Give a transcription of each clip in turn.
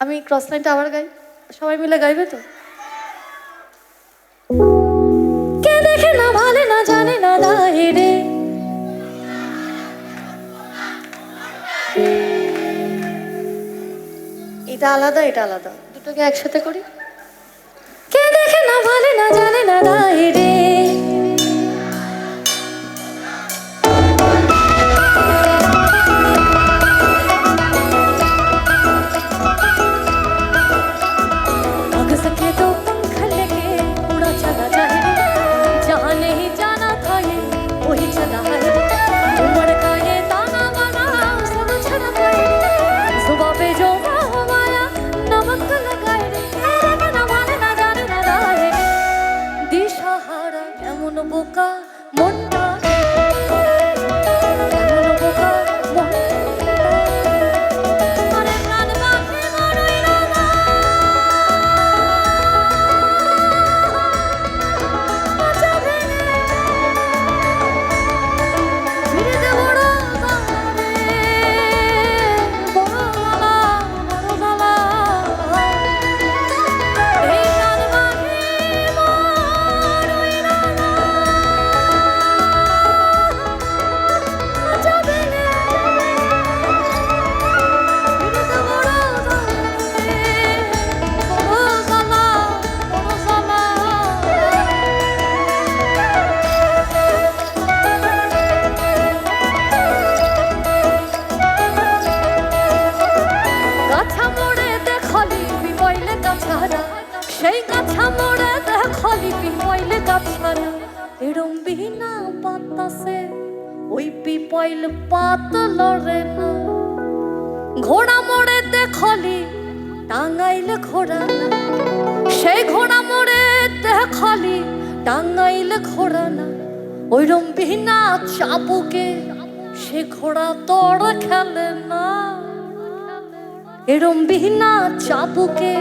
আমি ক্রস লাইনটা আবার গাই। সবাই মিলে গাইবে তো? কে দেখে না ভালে না জানে না দায়ে এটা আলাদা এটা আলাদা। দুটোকে একসাথে করি। কে দেখে না ভালে না জানে না দায়ে রে। টাঙ্গাইল ঘোড়া। সেই ঘোড়া মোড়ে দেখলি টাঙ্গাইল ঘোড়া না। ওইরম বিনা চাবুকে সে ঘোড়া তোড় খেলে না। এরম বিনা চাবুকে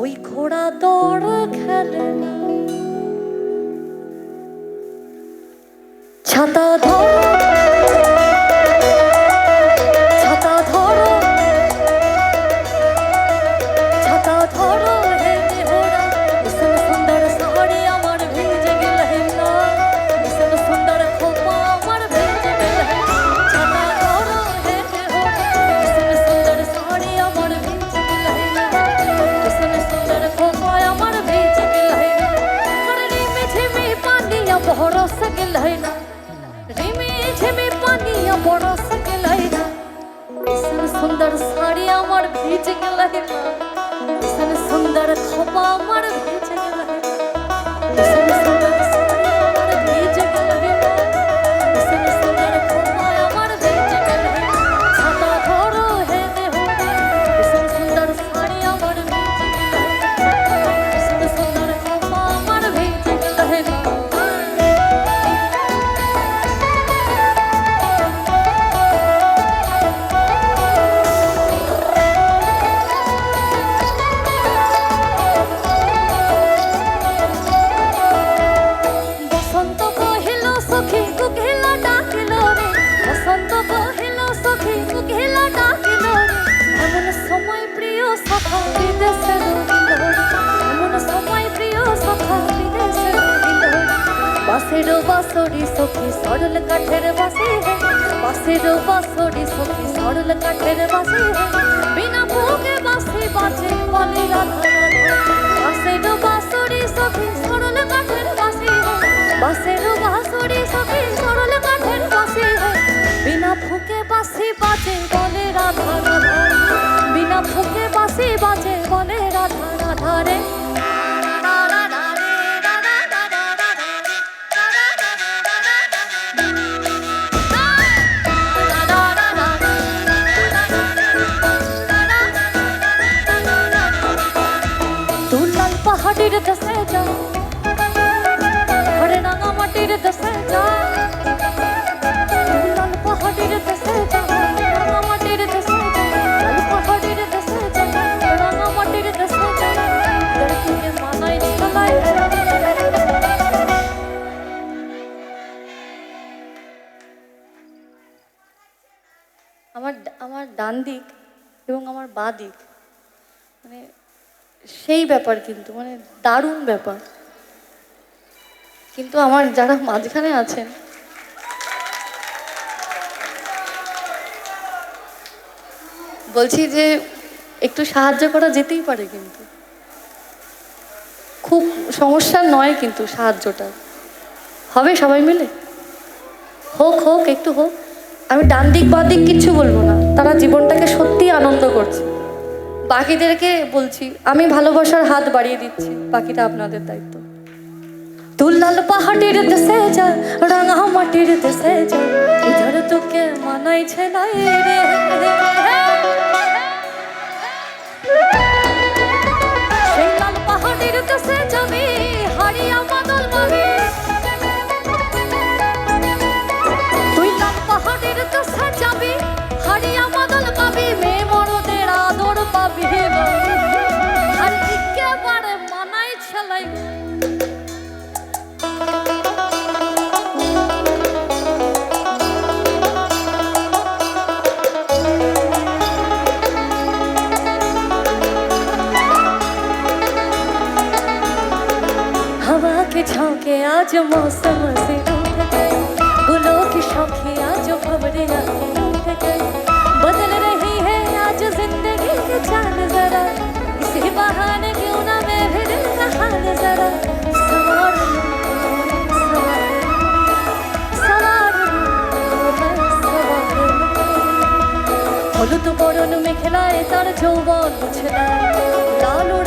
ওই ঘোড়া দৌড় খেলে না। ছাতা ধরো। আমার কাঠের বাসে, বাসের বাসরি সখী সরল কাঠের বাসে। বিনা ভোগে বাসে বাজে বলে রাধা বাসের বাসরি সখী সরল কাঠের বাসে, বাসের বাসরি সখী সরল কাঠের বাসে। বিনা ভোগে বাসে বাজে বলে রাধা রাধা। পাহাড়ের দেশে যা। হরে রাঙা মাটির দেশে যা। লাল পাহাড়ের দেশে যা। রাঙা মাটির দেশে যা। লাল পাহাড়ের দেশে যা। রাঙা মাটির দেশে যা। লড়কিকে মানাই চলাই আমার আমার ডান দিক এবং আমার বাঁ দিক সেই ব্যাপার কিন্তু মানে দারুণ ব্যাপার। কিন্তু আমার যারা মাঝখানে আছেন, বলছি যে একটু সাহায্য করা যেতেই পারে কিন্তু। খুব সমস্যা নয় কিন্তু সাহায্যটা। হবে সবাই মিলে? হোক হোক, একটু হোক। আমি ডান দিক বাঁ দিক কিচ্ছু বলব না। তারা জীবনটাকে সত্যি আনন্দ করছে। বাকিদেরকে বলছি, আমি ভালোবাসার হাত বাড়িয়ে দিচ্ছি, বাকিটা আপনাদের দায়িত্ব। তুলাল পাহাড়ের দেশে যা, রাঙা মাটির দেশে যা ইধর তোকে মানাইছে নাই রে। आज मौसम से रूठ गए गुलों की शौखी आज भवरे आके रूठ गए बदल रही है आज जिंदगी की चाल जरा इसी बहाने क्यों ना मैं भी दिल का हाल जरा सवार लूं, सवार लूं, सवार लूं, मैं सवार लूं। হলুদ বরণ মেখেলায় তার যৌবন মুছলায় লালুর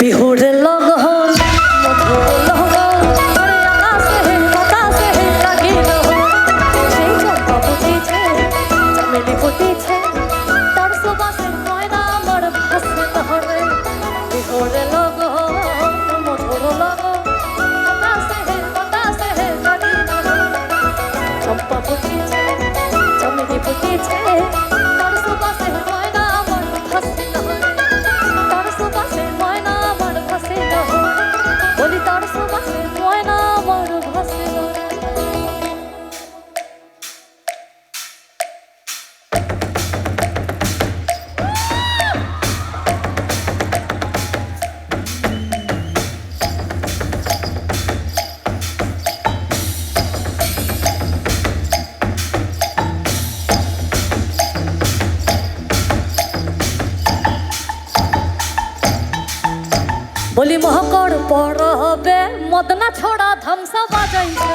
যায় বিহুর লগন মদনা ছড়া ধামসা বাজাইছে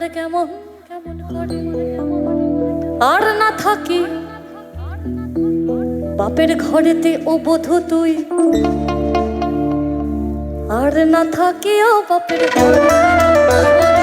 আমার কেমন? কেমন করে আর না থাকি। বাপের ঘরেতে ও বোধ তুই। আর না থাকি ও বাপের ঘরে।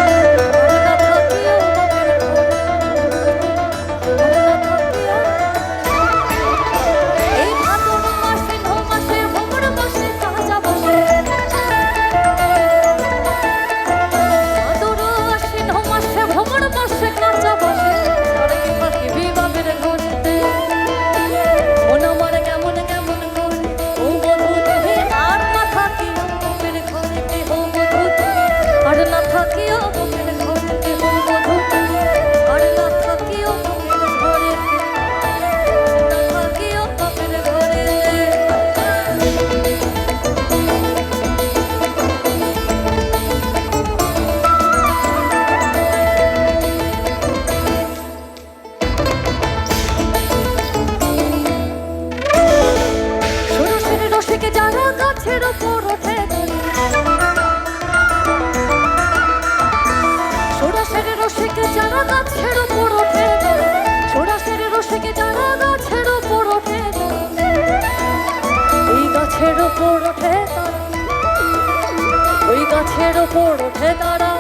গাছের ওপর ওঠে তারা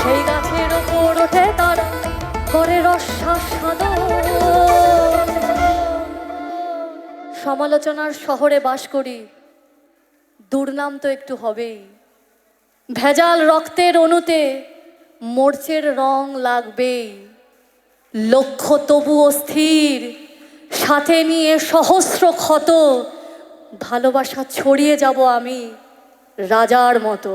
সেই গাছের ওপর ওঠে তারা করে রসাস্বাদ সমালোচনার শহরে বাস করি, দুর্নাম তো একটু হবেই। ভেজাল রক্তের অণুতে মোর্চের রং লাগবেই। লক্ষ্য তবু অস্থির সাথে নিয়ে সহস্র ক্ষত, ভালোবাসা ছড়িয়ে যাব আমি। রাজার মতো।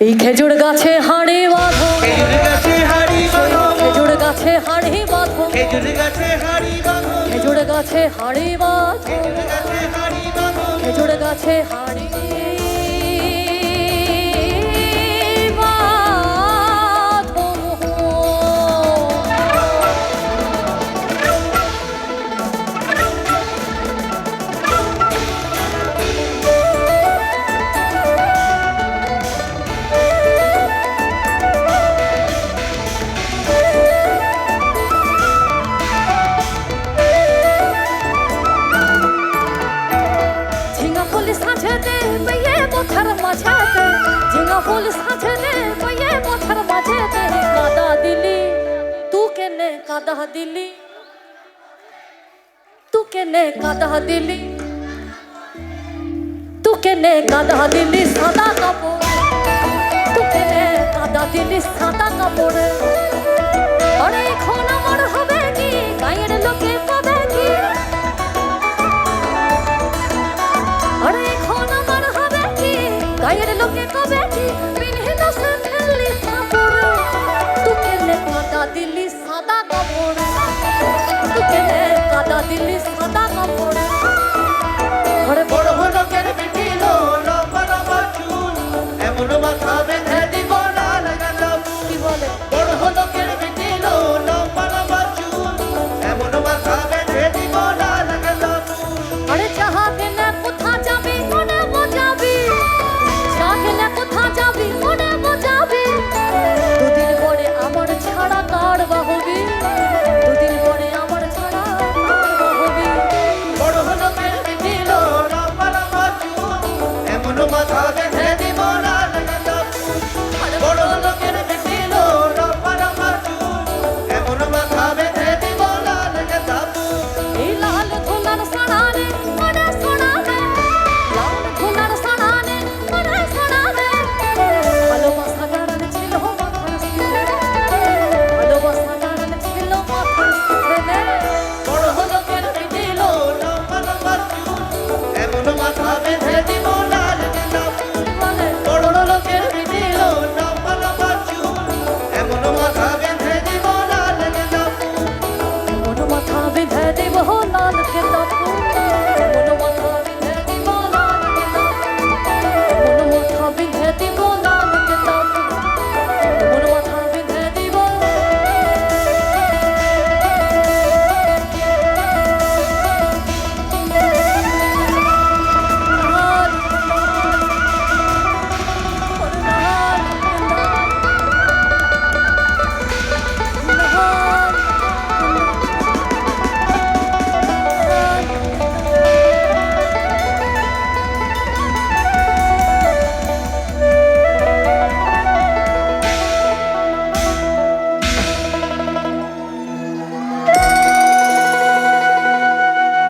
এই খেজুর গাছে হাড়ি বাঁধো। খেজুর গাছে হাড়ি বাঁধো। খেজুর গাছে হাড়ি বাঁধো। খেজুর গাছে হাড়ি বাঁধো। খেজুর গাছে হাড়ি বাঁধো। খেজুর গাছে হাড়ি বাঁধো। খেজুর গাছে হাড়ি কেনে কাদা দিলি? তু কেনে কাদা দিলি সাদা কাপড়? তু কেনে কাদা দিলি সাদা কাপড়ে?